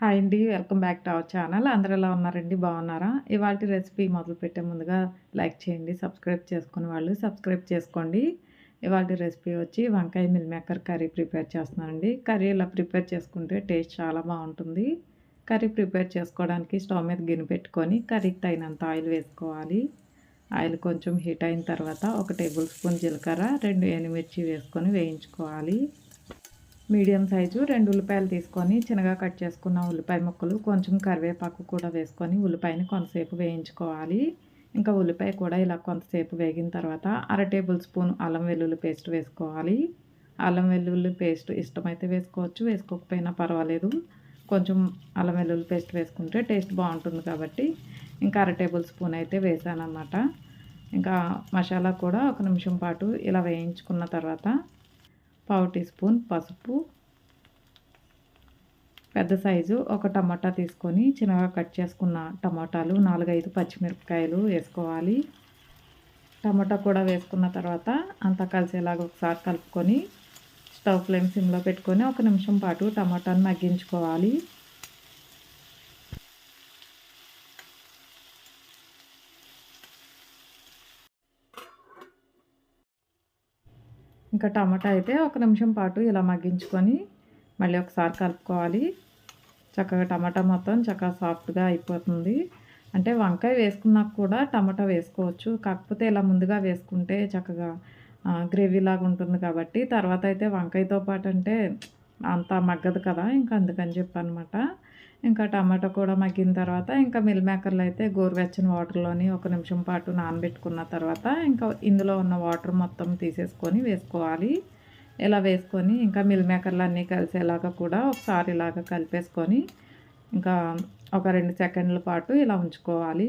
Hi అండి welcome back to our channel. అందరూ ఎలా ఉన్నారండి? బాగున్నారా? ఇవాళ రెసిపీ మొదలు పెట్టే ముందుగా లైక్ చేయండి సబ్స్క్రైబ్ చేసుకునే వాళ్ళు సబ్స్క్రైబ్ చేసుకోండి. ఇవాళ రెసిపీ వచ్చి వంకాయ మిల్ మేకర్ కర్రీ ప్రిపేర్ చేస్తున్నానండి. కర్రీ ఇలా ప్రిపేర్ చేసుకుంటే టేస్ట్ చాలా బాగుంటుంది. కర్రీ ప్రిపేర్ చేసుకోవడానికి స్టవ్ మీద గిన్నె పెట్టుకొని కర్రీకి తగినంత ఆయిల్ వేసుకోవాలి. ఆయిల్ కొంచెం హీట్ అయిన తర్వాత ఒక టేబుల్ స్పూన్ జీలకర్ర రెండు ఎనిమిర్చి వేసుకొని వేయించుకోవాలి. మీడియం సైజు రెండు ఉల్లిపాయలు తీసుకొని చిన్నగా కట్ చేసుకున్న ఉల్లిపాయ ముక్కలు కొంచెం కరివేపాకు కూడా వేసుకొని ఉల్లిపాయని కొంతసేపు వేయించుకోవాలి. ఇంకా ఉల్లిపాయ కూడా ఇలా కొంతసేపు వేగిన తర్వాత అర టేబుల్ స్పూన్ అల్లం వెల్లుల్లి పేస్ట్ వేసుకోవాలి. అల్లం వెల్లుల్లి పేస్ట్ ఇష్టమైతే వేసుకోవచ్చు వేసుకోకపోయినా పర్వాలేదు. కొంచెం అల్లం వెల్లుల్లి పేస్ట్ వేసుకుంటే టేస్ట్ బాగుంటుంది కాబట్టి ఇంకా అర టేబుల్ స్పూన్ అయితే వేసాను ఇంకా మసాలా కూడా ఒక నిమిషం పాటు ఇలా వేయించుకున్న తర్వాత పావు టీ స్పూన్ పసుపు. పెద్ద సైజు ఒక టమాటా తీసుకొని చిన్నగా కట్ చేసుకున్న టమాటాలు నాలుగైదు పచ్చిమిరపకాయలు వేసుకోవాలి. టమాటా కూడా వేసుకున్న తర్వాత అంతా కలిసేలాగా ఒకసారి కలుపుకొని స్టవ్ ఫ్లేమ్ సిమ్లో పెట్టుకొని ఒక నిమిషం పాటు టమాటాను మగ్గించుకోవాలి. ఇంకా టమాటా అయితే ఒక నిమిషం పాటు ఇలా మగ్గించుకొని మళ్ళీ ఒకసారి కలుపుకోవాలి. చక్కగా టమాటా మొత్తం చక్కగా సాఫ్ట్గా అయిపోతుంది. అంటే వంకాయ వేసుకున్నాక కూడా టమాటా వేసుకోవచ్చు. కాకపోతే ఇలా ముందుగా వేసుకుంటే చక్కగా గ్రేవీ లాగా ఉంటుంది కాబట్టి తర్వాత అయితే వంకాయతో పాటు అంటే అంత మగ్గదు కదా ఇంకా అందుకని చెప్పనమాట. ఇంకా టమాటా కూడా మగ్గిన తర్వాత ఇంకా మిల్ మేకర్లు అయితే గోరువెచ్చని వాటర్లోని ఒక నిమిషం పాటు నానబెట్టుకున్న తర్వాత ఇంకా ఇందులో ఉన్న వాటర్ మొత్తం తీసేసుకొని వేసుకోవాలి. ఇలా వేసుకొని ఇంకా మిల్ మేకర్లు అన్నీ కలిసేలాగా కూడా ఒకసారి ఇలాగా కలిపేసుకొని ఇంకా ఒక రెండు సెకండ్ల పాటు ఇలా ఉంచుకోవాలి.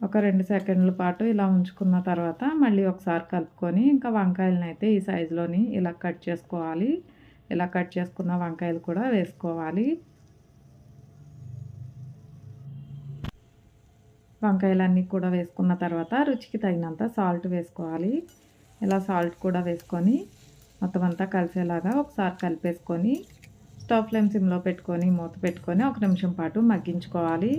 ఒక రెండు సెకండ్ల పాటు ఇలా ఉంచుకున్న తర్వాత మళ్ళీ ఒకసారి కలుపుకొని ఇంకా వంకాయలను అయితే ఈ సైజులోని ఇలా కట్ చేసుకోవాలి. ఇలా కట్ చేసుకున్న వంకాయలు కూడా వేసుకోవాలి. వంకాయలన్నీ కూడా వేసుకున్న తర్వాత రుచికి తగినంత సాల్ట్ వేసుకోవాలి. ఇలా సాల్ట్ కూడా వేసుకొని మొత్తం అంతా కలిసేలాగా ఒకసారి కలిపేసుకొని స్టవ్ ఫ్లేమ్ సిమ్లో పెట్టుకొని మూత పెట్టుకొని ఒక నిమిషం పాటు మగ్గించుకోవాలి.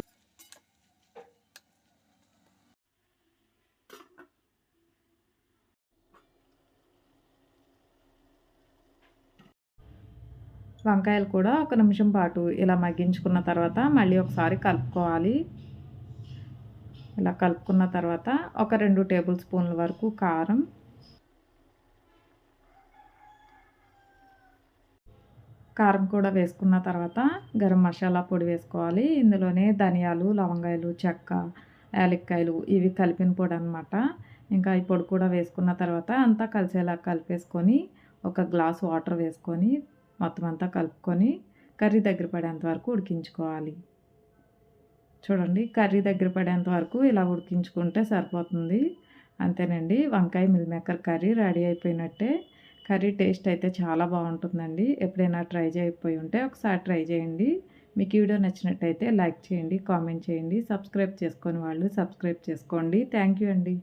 వంకాయలు కూడా ఒక నిమిషం పాటు ఇలా మగ్గించుకున్న తర్వాత మళ్ళీ ఒకసారి కలుపుకోవాలి. ఇలా కలుపుకున్న తర్వాత ఒక రెండు టేబుల్ స్పూన్ల వరకు కారం. కారం కూడా వేసుకున్న తర్వాత గరం మసాలా పొడి వేసుకోవాలి. ఇందులోనే ధనియాలు లవంగాయలు చెక్క యాలక్కాయలు ఇవి కలిపిన పొడి అనమాట ఇంకా ఈ పొడి కూడా వేసుకున్న తర్వాత అంతా కలిసేలా కలిపేసుకొని ఒక గ్లాస్ వాటర్ వేసుకొని మొత్తం అంతా కలుపుకొని కర్రీ దగ్గర పడేంత వరకు ఉడికించుకోవాలి. చూడండి కర్రీ దగ్గర పడేంత వరకు ఇలా ఉడికించుకుంటే సరిపోతుంది. అంతేనండి వంకాయ మిల్ మేకర్ కర్రీ రెడీ అయిపోయినట్టే. కర్రీ టేస్ట్ అయితే చాలా బాగుంటుందండి. ఎప్పుడైనా ట్రై చేయకపోయి ఉంటే ఒకసారి ట్రై చేయండి. మీకు వీడియో నచ్చినట్టయితే లైక్ చేయండి కామెంట్ చేయండి సబ్స్క్రైబ్ చేసుకొని వాళ్ళు సబ్స్క్రైబ్ చేసుకోండి. థ్యాంక్ యూ అండి.